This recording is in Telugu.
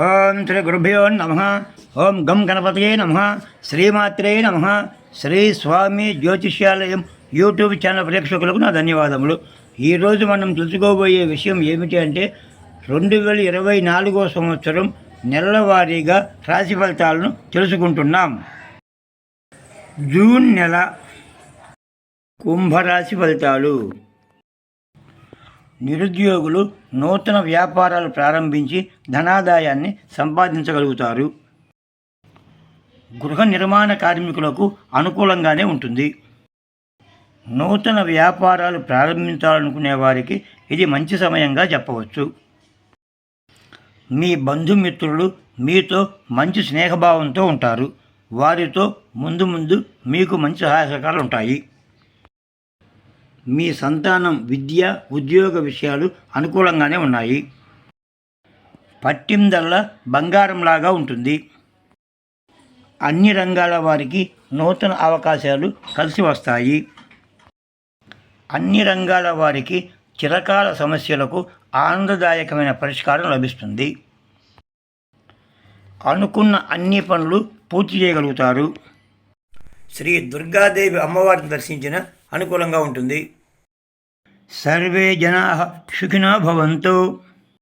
ఓం శ్రీ గురుభ్యో నమ. ఓం గం గణపతియే నమ. శ్రీమాత్రే నమ. శ్రీ స్వామి జ్యోతిష్యాలయం యూట్యూబ్ ఛానల్ ప్రేక్షకులకు నా ధన్యవాదములు. ఈరోజు మనం తెలుసుకోబోయే విషయం ఏమిటి అంటే రెండు వేల ఇరవై నాలుగో సంవత్సరం నెలవారీగా రాశి ఫలితాలను తెలుసుకుంటున్నాం. జూన్ నెల కుంభరాశి ఫలితాలు. నిరుద్యోగులు నూతన వ్యాపారాలు ప్రారంభించి ధనాదాయాన్ని సంపాదించగలుగుతారు. గృహ నిర్మాణ కార్మికులకు అనుకూలంగానే ఉంటుంది. నూతన వ్యాపారాలు ప్రారంభించాలనుకునే వారికి ఇది మంచి సమయంగా చెప్పవచ్చు. మీ బంధుమిత్రులు మీతో మంచి స్నేహభావంతో ఉంటారు. వారితో ముందు ముందు మీకు మంచి సహాయ సహకారాలు ఉంటాయి. మీ సంతానం విద్య ఉద్యోగ విషయాలు అనుకూలంగానే ఉన్నాయి. పట్టిందల్లా బంగారంలాగా ఉంటుంది. అన్ని రంగాల వారికి నూతన అవకాశాలు కలిసి వస్తాయి. అన్ని రంగాల వారికి చిరకాల సమస్యలకు ఆనందదాయకమైన పరిష్కారం లభిస్తుంది. అనుకున్న అన్ని పనులు పూర్తి చేయగలుగుతారు. శ్రీ దుర్గాదేవి అమ్మవారిని దర్శించిన అనుకూలంగా ఉంటుంది. సర్వే జనా సుఖినో భవంతు.